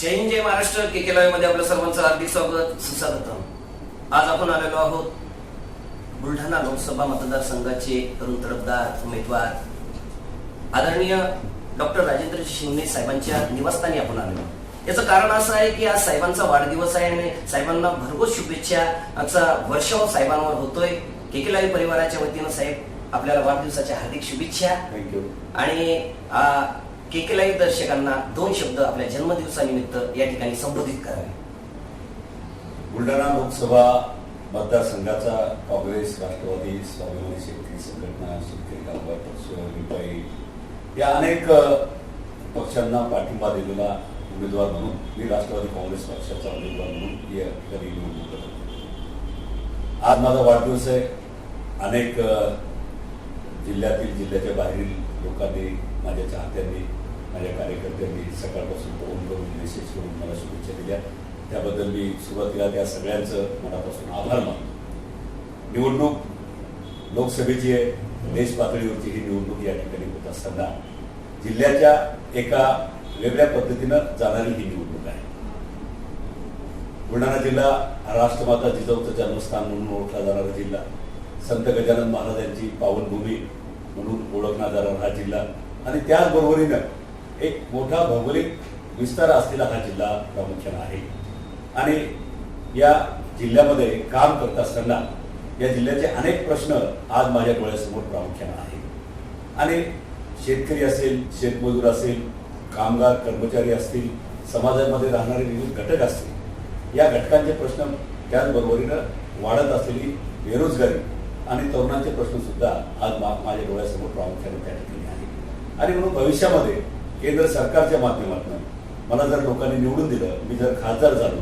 जय हिंद जय महाराष्ट्र. के के मध्ये आपलं सर्वांचं हार्दिक स्वागत सुस्वागतम. आज आपण आलेलो आहोत बुलढाणा लोकसभा मतदारसंघाचे तरुण तडफदार उमेदवार आदरणीय डॉक्टर राजेंद्र शिंदे साहेबांच्या निवासस्थानी आपण आलेलो. याचं कारण असं आहे की आज साहेबांचा वाढदिवस आहे आणि साहेबांना भरघोस शुभेच्छाचा वर्षाव साहेबांवर होतोय. केकेलाई परिवाराच्या वतीनं साहेब आपल्याला वाढदिवसाच्या हार्दिक शुभेच्छा थँक्यू आणि केकेलाई दर्शकांना दोन शब्द आपल्या जन्मदिवसानिमित्त या ठिकाणी संबोधित करावे. बुलढाणा लोकसभा मतदारसंघाचा काँग्रेस राष्ट्रवादी स्वाभिमानी शेतकरी संघटना शेतकरी कामगार पक्ष रिपाई या अनेक पक्षांना पाठिंबा दिलेला उमेदवार म्हणून मी राष्ट्रवादी काँग्रेस पक्षाचा उमेदवार म्हणून या ठिकाणी निवडणूक करतो आज माझा वाढदिवस आहे. अनेक जिल्ह्यातील जिल्ह्याच्या बाहेरील लोकांनी माझ्या चाहत्यांनी माझ्या कार्यकर्त्यांनी सकाळपासून फोन करून मेसेज करून मला शुभेच्छा दिल्या. त्याबद्दल मी सुरुवातीला त्या सगळ्यांचं मनापासून आभार मानतो. निवडणूक लोकसभेची आहे. देश पातळीवरची ही निवडणूक या ठिकाणी होत असताना जिल्ह्याच्या एका वेगळ्या पद्धतीनं जाणारी ही निवडणूक आहे. बुलढाणा जिल्हा हा राष्ट्रमाता जिजाऊचं जन्मस्थान म्हणून ओळखला जाणारा जिल्हा. संत गजानन महाराजांची पावनभूमी म्हणून ओळखला जाणारा हा जिल्हा. आणि त्याचबरोबरीनं एक मोठा भौगोलिक विस्तार असलेला हा जिल्हा प्रामुख्यानं आहे. आणि या जिल्ह्यामध्ये काम करत असताना या जिल्ह्याचे अनेक प्रश्न आज माझ्या डोळ्यासमोर प्रामुख्यानं आहेत. आणि शेतकरी असेल शेतमजूर असेल कामगार कर्मचारी असतील समाजामध्ये राहणारे विविध घटक असतील या घटकांचे प्रश्न त्याचबरोबरीनं वाढत असलेली बेरोजगारी आणि तरुणांचे प्रश्नसुद्धा आज मा- माझ्या डोळ्यासमोर प्रामुख्याने त्या ठिकाणी आहे आणि म्हणून भविष्यामध्ये केंद्र सरकारच्या माध्यमातून. मला जर लोकांनी निवडून दिलं मी जर खासदार झालो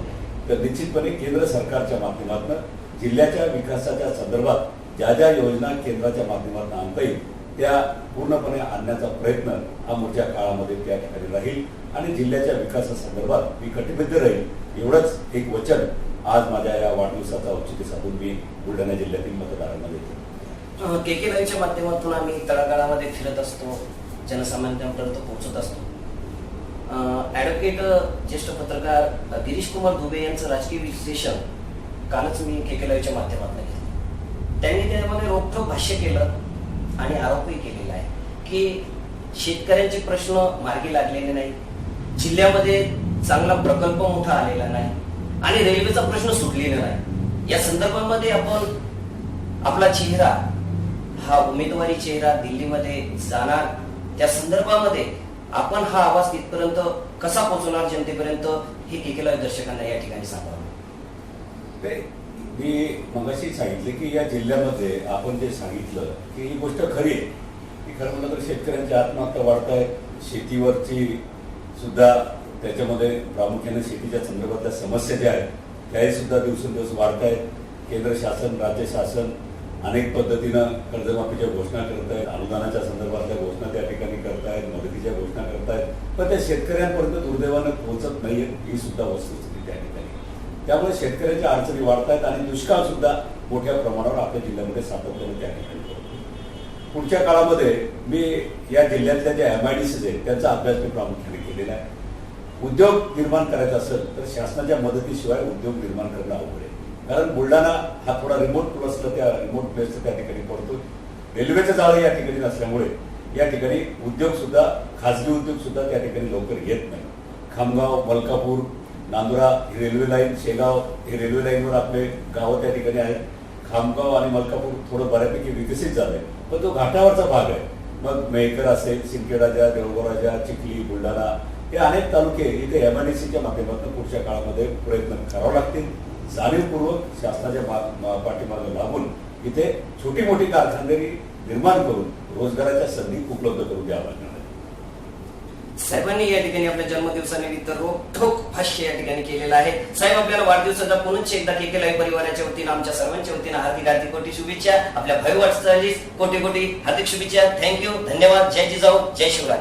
तर निश्चितपणे केंद्र सरकारच्या माध्यमातून जिल्ह्याच्या विकासाच्या संदर्भात ज्या ज्या योजना केंद्राच्या माध्यमातून आणता येईल त्या पूर्णपणे आणण्याचा प्रयत्न हा पुढच्या काळामध्ये त्या ठिकाणी राहील आणि जिल्ह्याच्या विकासासंदर्भात मी कटिबद्ध राहील. एवढंच एक वचन आज माझ्या या वाढदिवसाचा औचित्य साधून मी बुलढाणा जिल्ह्यातील मतदारांना देतो. केकेलाईच्या माध्यमातून आम्ही तळागाळामध्ये फिरत असतो. जनसामान्यांपर्यंत पोहोचत असतो. ॲडव्होकेट ज्येष्ठ पत्रकार गिरीश कुमार दुबे यांचं राजकीय विश्लेषण कालच मी केकेलाईच्या माध्यमातून घेतलं. त्यांनी त्यामध्ये रोखठोक भाष्य केलं आणि आरोपही केलेला आहे की शेतकऱ्यांचे प्रश्न मार्गी लागलेले नाही जिल्ह्यामध्ये चांगला प्रकल्प मोठा आलेला नाही आणि रेल्वेचा प्रश्न सुटलेला नाही. या संदर्भामध्ये आपण आपला चेहरा हा उमेदवारी चेहरा दिल्लीमध्ये जाणार त्या संदर्भामध्ये आपण हा आवाज तिथपर्यंत कसा पोहोचवणार जनतेपर्यंत हे केकेला दर्शकांना या ठिकाणी सांगावं? मी मगाशी सांगितले की या जिल्ह्यामध्ये आपण जे सांगितलं की ही गोष्ट खरी आहे. की खरं म्हणलं तर शेतकऱ्यांची आत्महत्या वाढत आहे शेतीवरची सुद्धा त्याच्यामध्ये प्रामुख्याने शेतीच्या संदर्भातल्या समस्या ज्या आहेत त्याही सुद्धा दिवसेंदिवस वाढत आहेत केंद्र शासन राज्य शासन अनेक पद्धतीनं कर्जमाफीच्या घोषणा करत आहेत अनुदानाच्या संदर्भातल्या घोषणा त्या ठिकाणी करतायत मदतीच्या घोषणा करतायत. पण त्या शेतकऱ्यांपर्यंत दुर्दैवानं पोहोचत नाहीये ही सुद्धा वस्तुस्थिती त्या ठिकाणी त्यामुळे शेतकऱ्याच्या अडचणी वाढतायत आणि दुष्काळ सुद्धा मोठ्या प्रमाणावर आपल्या जिल्ह्यामध्ये सातत्याने त्या ठिकाणी पुढच्या काळामध्ये मी या जिल्ह्यातल्या ज्या एम आय डी सीज आहेत त्यांचा अभ्यास मी प्रामुख्याने केलेला आहे. उद्योग निर्माण करायचा असेल तर शासनाच्या मदतीशिवाय उद्योग निर्माण करणं अवघड आहे. कारण बुलढाणा हा थोडा रिमोट प्लेसला त्या रिमोट प्लेसचं त्या ठिकाणी पडतो रेल्वेचं जाळं या ठिकाणी नसल्यामुळे या ठिकाणी उद्योग सुद्धा खाजगी उद्योग सुद्धा त्या ठिकाणी लवकर येत नाही. खामगाव मलकापूर नांदुरा ही रेल्वे लाईन शेगाव हे रेल्वे लाईनवर आपले गावं त्या ठिकाणी आहेत. खामगाव आणि मलकापूर थोडं बऱ्यापैकी विकसित झालंय. पण तो घाटावरचा भाग आहे. मग मेहकर असेल सिंदखेडाच्या देऊळगावराजा चिखली बुलढाणा हे अनेक तालुके इथे एमआयडीसीच्या माध्यमातून पुढच्या काळामध्ये प्रयत्न करावे लागतील. जाणीवपूर्वक शासनाच्या पाठीमागे लागून इथे छोटी मोठी कारखानदारी निर्माण करून रोजगाराच्या संधी उपलब्ध करून द्याव्या लागणार साहेबांनी या ठिकाणी आपल्या जन्मदिवसानिमित्त रोखोक भाष्य या ठिकाणी केलेलं आहे. साहेब आपल्याला वाढदिवसाचा पुनश्च एकदा केकेला परिवाराच्या वतीनं आमच्या सर्वांच्या वतीनं हार्दिक हार्दिक कोटी शुभेच्छा. आपल्या भाई वाटचालीस कोटी कोटी हार्दिक शुभेच्छा. थँक्यू धन्यवाद. जय जिजाऊ. जय शिवराय.